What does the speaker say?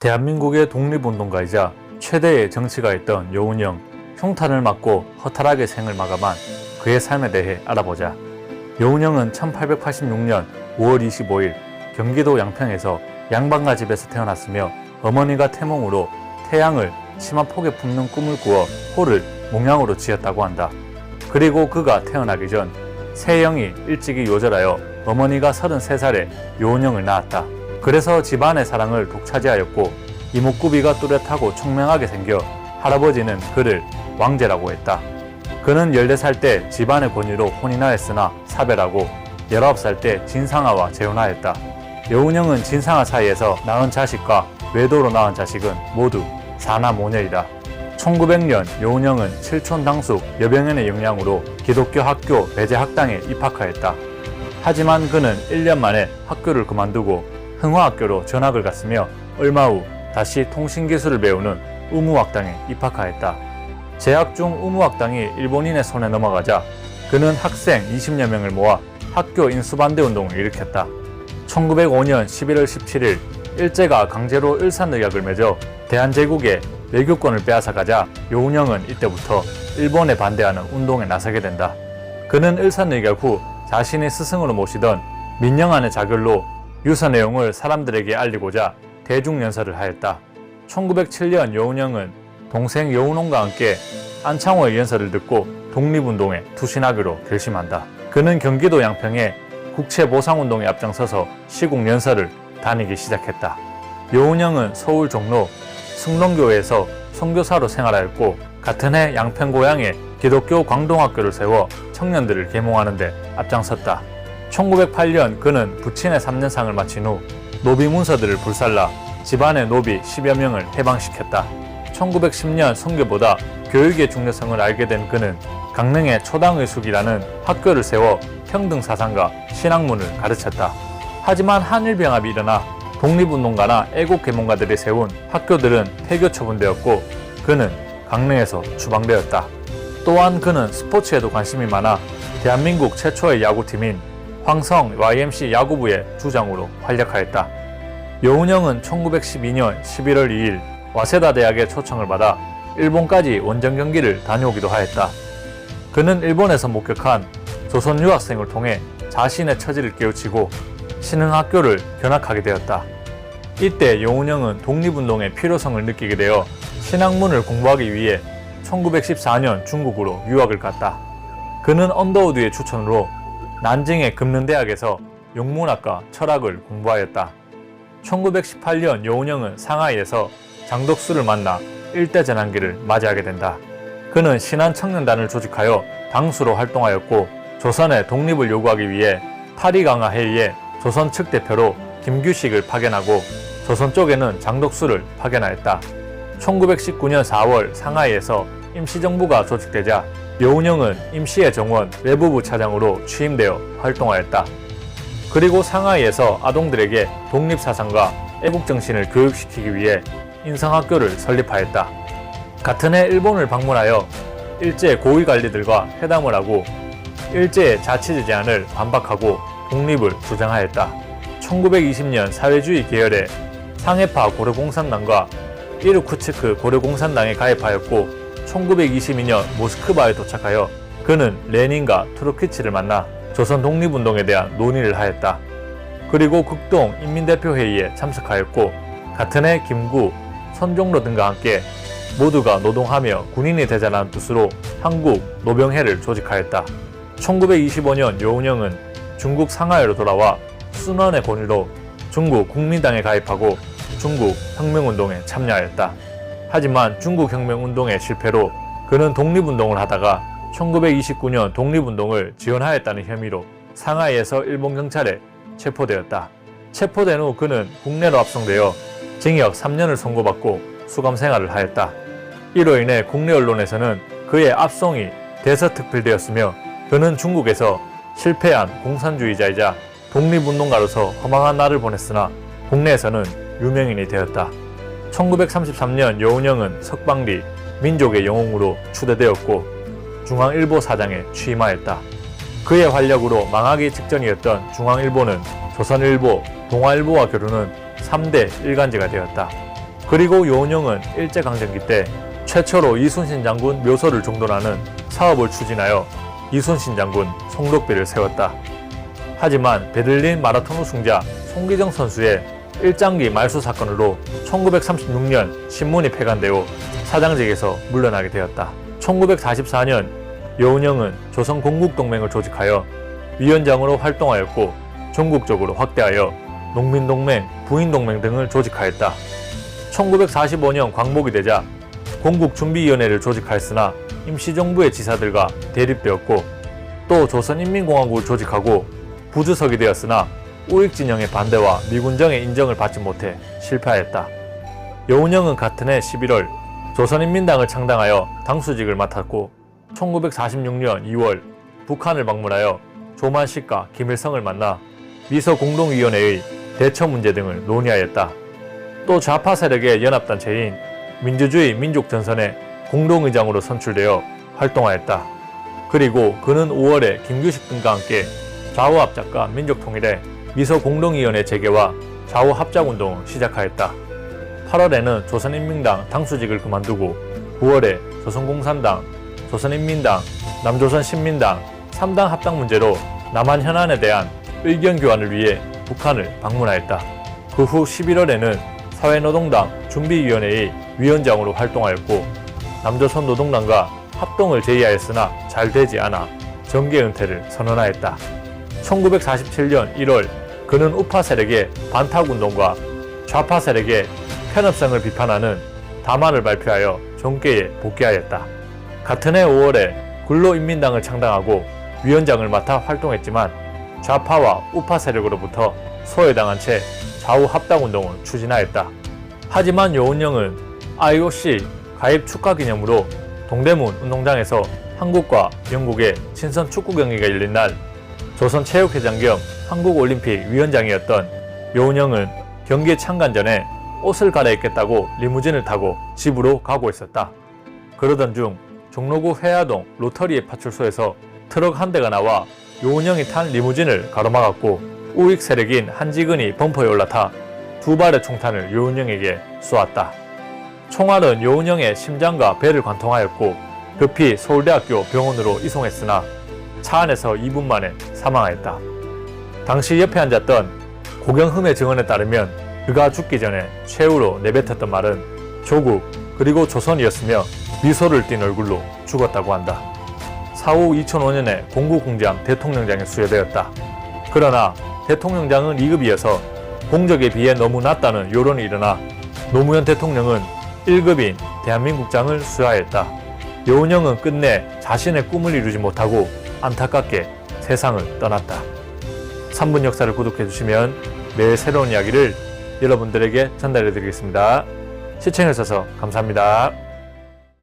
대한민국의 독립운동가이자 최대의 정치가였던 여운형, 흉탄을 맞고 허탈하게 생을 마감한 그의 삶에 대해 알아보자. 여운형은 1886년 5월 25일 경기도 양평에서 양반가 집에서 태어났으며 어머니가 태몽으로 태양을 치마 폭에 품는 꿈을 꾸어 호를 몽양으로 지었다고 한다. 그리고 그가 태어나기 전 세영이 일찍이 요절하여 어머니가 33살에 요운형을 낳았다. 그래서 집안의 사랑을 독차지하였고 이목구비가 뚜렷하고 총명하게 생겨 할아버지는 그를 왕제라고 했다. 그는 14살 때 집안의 권위로 혼인하 했으나 사별하고 19살 때 진상아와 재혼하였다. 여운형은 진상아 사이에서 낳은 자식과 외도로 낳은 자식은 모두 사남오녀이다. 1900년 여운형은 칠촌 당숙 여병연의 영향으로 기독교 학교 배제 학당에 입학하였다. 하지만 그는 1년 만에 학교를 그만두고 흥화학교로 전학을 갔으며 얼마 후 다시 통신기술을 배우는 의무학당에 입학하였다. 재학 중 의무학당이 일본인의 손에 넘어가자 그는 학생 20여 명을 모아 학교 인수반대 운동을 일으켰다. 1905년 11월 17일 일제가 강제로 일산의약을 맺어 대한제국에 외교권을 빼앗아가자 요운형은 이때부터 일본에 반대하는 운동에 나서게 된다. 그는 일산의결 후 자신의 스승으로 모시던 민영안의 자결로 유서 내용을 사람들에게 알리고자 대중연설을 하였다. 1907년 여운형은 동생 여운홍과 함께 안창호의 연설을 듣고 독립운동에 투신하기로 결심한다. 그는 경기도 양평에 국채보상운동에 앞장서서 시국 연설을 다니기 시작했다. 여운형은 서울 종로 승동교회에서 선교사로 생활하였고 같은 해 양평 고향에 기독교 광동학교를 세워 청년들을 계몽하는 데 앞장섰다. 1908년 그는 부친의 3년상을 마친 후 노비 문서들을 불살라 집안의 노비 10여 명을 해방시켰다. 1910년 선교보다 교육의 중요성을 알게 된 그는 강릉의 초당의숙이라는 학교를 세워 평등 사상과 신학문을 가르쳤다. 하지만 한일병합이 일어나 독립운동가나 애국계몽가들이 세운 학교들은 폐교 처분되었고 그는 강릉에서 추방되었다. 또한 그는 스포츠에도 관심이 많아 대한민국 최초의 야구팀인 황성 YMC 야구부의 주장으로 활약하였다. 여운형은 1912년 11월 2일 와세다 대학의 초청을 받아 일본까지 원정 경기를 다녀오기도 하였다. 그는 일본에서 목격한 조선 유학생을 통해 자신의 처지를 깨우치고 신흥학교를 견학하게 되었다. 이때 여운형은 독립운동의 필요성을 느끼게 되어 신학문을 공부하기 위해 1914년 중국으로 유학을 갔다. 그는 언더우드의 추천으로 난징의 금른대학에서 영문학과 철학을 공부하였다. 1918년 여운형은 상하이에서 장덕수를 만나 일대 전환기를 맞이하게 된다. 그는 신한 청년단을 조직하여 당수로 활동하였고 조선의 독립을 요구하기 위해 파리 강화 회의에 조선 측 대표로 김규식을 파견하고 조선 쪽에는 장덕수를 파견하였다. 1919년 4월 상하이에서 임시정부가 조직되자 여운형은 임시의 정원 외부부 차장으로 취임되어 활동하였다. 그리고 상하이에서 아동들에게 독립사상과 애국정신을 교육시키기 위해 인성학교를 설립하였다. 같은 해 일본을 방문하여 일제 고위관리들과 회담을 하고 일제의 자치제 제안을 반박하고 독립을 주장하였다. 1920년 사회주의 계열의 상해파 고려공산당과 이르쿠츠크 고려공산당에 가입하였고 1922년 모스크바에 도착하여 그는 레닌과 트로키치를 만나 조선 독립운동에 대한 논의를 하였다. 그리고 극동 인민대표회의에 참석하였고 같은 해 김구, 손종로 등과 함께 모두가 노동하며 군인이 되자라는 뜻으로 한국 노병회를 조직하였다. 1925년 여운형은 중국 상하이로 돌아와 순원의 권위로 중국 국민당에 가입하고 중국 혁명운동에 참여하였다. 하지만 중국 혁명운동의 실패로 그는 독립운동을 하다가 1929년 독립운동을 지원하였다는 혐의로 상하이에서 일본 경찰에 체포되었다. 체포된 후 그는 국내로 압송되어 징역 3년을 선고받고 수감 생활을 하였다. 이로 인해 국내 언론에서는 그의 압송이 대서특필되었으며 그는 중국에서 실패한 공산주의자이자 독립운동가로서 허망한 날을 보냈으나 국내에서는 유명인이 되었다. 1933년 여운형은 석방 뒤 민족의 영웅으로 추대되었고 중앙일보 사장에 취임하였다. 그의 활약으로 망하기 직전이었던 중앙일보는 조선일보, 동아일보와 겨루는 3대 일간지가 되었다. 그리고 요은영은 일제강점기 때 최초로 이순신 장군 묘소를 종돈하는 사업을 추진하여 이순신 장군 송독비를 세웠다. 하지만 베를린 마라톤 우승자 송기정 선수의 일장기 말소 사건으로 1936년 신문이 폐간되어 사장직에서 물러나게 되었다. 1944년 여운형은 조선 공국동맹을 조직하여 위원장으로 활동하였고 전국적으로 확대하여 농민동맹, 부인동맹 등을 조직하였다. 1945년 광복이 되자 공국준비위원회를 조직하였으나 임시정부의 지사들과 대립되었고 또 조선인민공화국을 조직하고 부주석이 되었으나 우익 진영의 반대와 미군정의 인정을 받지 못해 실패하였다. 여운형은 같은 해 11월 조선인민당을 창당하여 당수직을 맡았고 1946년 2월 북한을 방문하여 조만식과 김일성을 만나 미서 공동위원회의 대처 문제 등을 논의하였다. 또 좌파 세력의 연합단체인 민주주의 민족전선의 공동의장으로 선출되어 활동하였다. 그리고 그는 5월에 김규식 등과 함께 좌우합작과 민족통일의 미서 공동위원회 재개와 좌우 합작운동을 시작하였다. 8월에는 조선인민당 당수직을 그만두고 9월에 조선공산당, 조선인민당, 남조선신민당 3당 합당 문제로 남한 현안에 대한 의견 교환을 위해 북한을 방문하였다. 그 후 11월에는 사회노동당 준비위원회의 위원장으로 활동하였고 남조선 노동당과 합동을 제의하였으나 잘 되지 않아 정계 은퇴를 선언하였다. 1947년 1월 그는 우파 세력의 반탁 운동과 좌파 세력의 편협성을 비판하는 담화를 발표하여 정계에 복귀하였다. 같은 해 5월에 굴로인민당을 창당하고 위원장을 맡아 활동했지만 좌파와 우파 세력으로부터 소외당한 채 좌우 합당 운동을 추진하였다. 하지만 요은영은 IOC 가입 축하 기념으로 동대문 운동장에서 한국과 영국의 친선 축구 경기가 열린 날 조선체육회장 겸 한국올림픽 위원장이었던 요은영은 경기에 참관 전에 옷을 갈아입겠다고 리무진을 타고 집으로 가고 있었다. 그러던 중 종로구 회화동 로터리의 파출소에서 트럭 한 대가 나와 요은영이 탄 리무진을 가로막았고 우익 세력인 한지근이 범퍼에 올라타 두 발의 총탄을 요은영에게 쏘았다. 총알은 요은영의 심장과 배를 관통하였고 급히 서울대학교 병원으로 이송했으나 차 안에서 2분 만에 사망하였다. 당시 옆에 앉았던 고경흠의 증언에 따르면 그가 죽기 전에 최후로 내뱉었던 말은 조국 그리고 조선이었으며 미소를 띤 얼굴로 죽었다고 한다. 사후 2005년에 공구공장 대통령장에 수여되었다. 그러나 대통령장은 2급이어서 공적에 비해 너무 낮다는 여론이 일어나 노무현 대통령은 1급인 대한민국장을 수여하였다. 여운형은 끝내 자신의 꿈을 이루지 못하고 안타깝게 세상을 떠났다. 3분 역사를 구독해 주시면 매일 새로운 이야기를 여러분들에게 전달해 드리겠습니다. 시청해 주셔서 감사합니다.